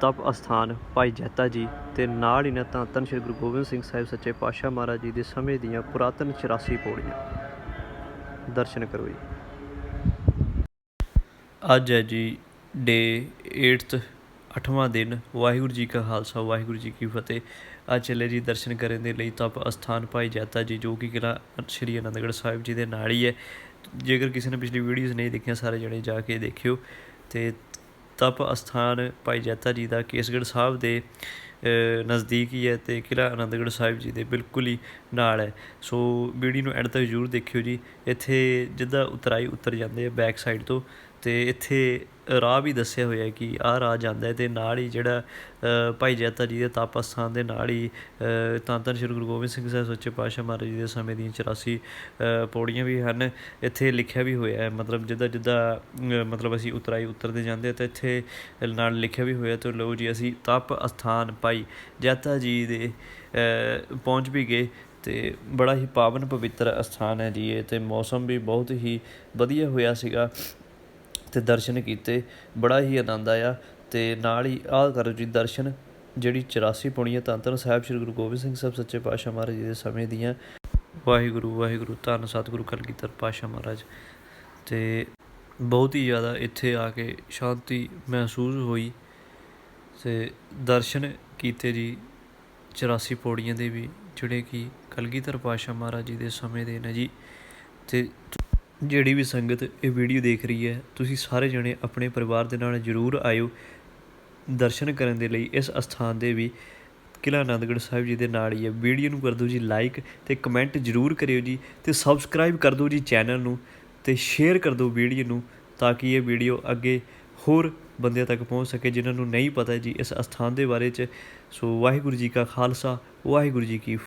ਤਪ ਅਸਥਾਨ, ਭਾਈ ਜੈਤਾ ਜੀ ਤੇ ਨਾਲ ਹੀ ਨਾ ਤਾਂ ਧੰਨ ਸ਼੍ਰੀ ਗੁਰੂ ਗੋਬਿੰਦ ਸਿੰਘ ਸਾਹਿਬ ਸੱਚੇ ਪਾਤਸ਼ਾਹ ਮਹਾਰਾਜ ਜੀ ਦੇ ਸਮੇਂ ਦੀਆਂ ਪੁਰਾਤਨ 84 ਪੌੜੀਆਂ। ਦਰਸ਼ਨ ਕਰੋ ਜੀ। ਅੱਜ ਹੈ ਜੀ ਡੇ 8th 8ਵਾਂ ਦਿਨ। ਵਾਹਿਗੁਰੂ ਜੀ ਕਾ ਖਾਲਸਾ, ਵਾਹਿਗੁਰੂ ਜੀ ਕੀ ਫਤਿਹ। ਅੱਜ ਚੱਲੇ ਜੀ ਦਰਸ਼ਨ ਕਰਨ ਦੇ ਲਈ ਤਪ ਅਸਥਾਨ ਭਾਈ ਜੈਤਾ ਜੀ, ਜੋ ਕਿ ਕਿਲਾ ਸ਼੍ਰੀ ਅਨੰਦਗੜ੍ਹ ਸਾਹਿਬ ਜੀ ਦੇ ਨਾਲ ਹੀ ਹੈ। ਜੇਕਰ ਕਿਸੇ ਨੇ ਪਿਛਲੀ ਵੀਡੀਓਜ਼ ਨਹੀਂ ਦੇਖੀਆਂ, ਸਾਰੇ ਜਣੇ ਜਾ ਕੇ ਦੇਖਿਓ। ਤੇ ਤਪ ਅਸਥਾਨ ਭਾਈ ਜੈਤਾ ਜੀ ਦਾ ਕੇਸਗੜ੍ਹ ਸਾਹਿਬ ਦੇ ਨਜ਼ਦੀਕ ਹੀ ਹੈ ਤੇ ਕਿਲਾ ਆਨੰਦਗੜ੍ਹ ਸਾਹਿਬ ਜੀ ਦੇ ਬਿਲਕੁਲ ਹੀ ਨਾਲ ਹੈ। ਸੋ ਵੀਡੀਓ ਨੂੰ ਐਂਡ ਤੱਕ ਜ਼ਰੂਰ ਦੇਖਿਓ ਜੀ। ਇੱਥੇ ਜਿੱਦਾਂ ਉਤਰਾਈ ਉਤਰ ਜਾਂਦੇ ਆ ਬੈਕ ਸਾਈਡ ਤੋਂ। ਅਤੇ ਇੱਥੇ ਰਾਹ ਵੀ ਦੱਸਿਆ ਹੋਇਆ ਕਿ ਆਹ ਰਾਹ ਜਾਂਦਾ ਹੈ ਤੇ ਨਾਲ ਹੀ ਜਿਹੜਾ ਭਾਈ ਜੈਤਾ ਜੀ ਦੇ ਤਪ ਅਸਥਾਨ ਦੇ ਨਾਲ ਹੀ ਅ, ਧੰਨ ਧੰਨ ਸ਼੍ਰੀ ਗੁਰੂ ਗੋਬਿੰਦ ਸਿੰਘ ਸਾਹਿਬ ਸੱਚੇ ਪਾਤਸ਼ਾਹ ਮਹਾਰਾਜ ਜੀ ਦੇ ਸਮੇਂ ਦੀਆਂ 84 ਪੌੜੀਆਂ ਵੀ ਹਨ। ਇੱਥੇ ਲਿਖਿਆ ਵੀ ਹੋਇਆ ਹੈ ਮਤਲਬ ਜਿੱਦਾਂ ਜਿੱਦਾਂ ਮਤਲਬ ਅਸੀਂ ਉਤਰਾਈ ਉਤਰਦੇ ਜਾਂਦੇ ਹਾਂ ਤਾਂ ਇੱਥੇ ਨਾਲ ਲਿਖਿਆ ਵੀ ਹੋਇਆ ਤੇ ਲਓ ਜੀ ਅਸੀਂ ਤਪ ਅਸਥਾਨ ਭਾਈ ਜੈਤਾ ਜੀ ਦੇ ਪਹੁੰਚ ਵੀ ਗਏ ਤੇ ਬੜਾ ਹੀ ਪਾਵਨ ਪਵਿੱਤਰ ਅਸਥਾਨ ਹੈ ਜੀ ਇਹ ਤੇ ਮੌਸਮ ਵੀ ਬਹੁਤ ਹੀ ਵਧੀਆ ਹੋਇਆ ਸੀਗਾ। ਤੇ ਦਰਸ਼ਨ ਕੀਤੇ। ਬੜਾ ਹੀ ਆਨੰਦ ਆਇਆ ਅਤੇ ਨਾਲ ਹੀ ਆਹ ਕਰੋ ਜੀ ਦਰਸ਼ਨ ਜਿਹੜੀ 84 ਪੌੜੀਆਂ ਧੰਨ ਧੰਨ ਸਾਹਿਬ ਸ੍ਰੀ ਗੁਰੂ ਗੋਬਿੰਦ ਸਿੰਘ ਸਾਹਿਬ ਸੱਚੇ ਪਾਤਸ਼ਾਹ ਮਹਾਰਾਜ ਜੀ ਦੇ ਸਮੇਂ ਦੀਆਂ। ਵਾਹਿਗੁਰੂ ਵਾਹਿਗੁਰੂ, ਧੰਨ ਸਤਿਗੁਰੂ ਕਲਗੀਧਰ ਪਾਤਸ਼ਾਹ ਮਹਾਰਾਜ। ਤੇ ਬਹੁਤ ਹੀ ਜ਼ਿਆਦਾ ਇੱਥੇ ਆ ਕੇ ਸ਼ਾਂਤੀ ਮਹਿਸੂਸ ਹੋਈ ਤੇ ਦਰਸ਼ਨ ਕੀਤੇ ਜੀ 84 ਪੌੜੀਆਂ ਦੇ ਵੀ, ਜਿਹੜੇ ਕਿ ਕਲਗੀਧਰ ਪਾਤਸ਼ਾਹ ਮਹਾਰਾਜ ਜੀ ਦੇ ਸਮੇਂ ਦੇ ਨੇ ਜੀ। ਤੇ ਜਿਹੜੀ ਵੀ ਸੰਗਤ ਇਹ ਵੀਡੀਓ ਦੇਖ ਰਹੀ ਹੈ, ਤੁਸੀਂ ਸਾਰੇ ਜਣੇ ਆਪਣੇ ਪਰਿਵਾਰ ਦੇ ਨਾਲ ਜਰੂਰ ਆਇਓ। ਦਰਸ਼ਨ ਕਰਨ ਦੇ ਲਈ ਇਸ ਅਸਥਾਨ ਦੇ ਵੀ ਕਿਲ੍ਹਾ ਆਨੰਦਗੜ੍ਹ ਸਾਹਿਬ ਜੀ ਦੇ ਨਾਲ ਹੀ ਹੈ। ਵੀਡੀਓ ਨੂੰ ਕਰ ਦਿਓ ਜੀ ਲਾਈਕ ਤੇ ਕਮੈਂਟ ਜਰੂਰ ਕਰਿਓ ਜੀ ਤੇ ਸਬਸਕ੍ਰਾਈਬ ਕਰ ਦਿਓ ਜੀ ਚੈਨਲ ਨੂੰ ਤੇ ਸ਼ੇਅਰ ਕਰ ਦਿਓ ਵੀਡੀਓ ਨੂੰ ਤਾਂ ਕਿ ਇਹ ਵੀਡੀਓ ਅੱਗੇ ਹੋਰ ਬੰਦਿਆਂ ਤੱਕ ਪਹੁੰਚ ਸਕੇ ਜਿਨ੍ਹਾਂ ਨੂੰ ਨਹੀਂ ਪਤਾ ਜੀ ਇਸ ਅਸਥਾਨ ਦੇ ਬਾਰੇ ਚ। ਸੋ ਵਾਹਿਗੁਰੂ ਜੀ ਕਾ ਖਾਲਸਾ, ਵਾਹਿਗੁਰੂ ਜੀ ਕੀ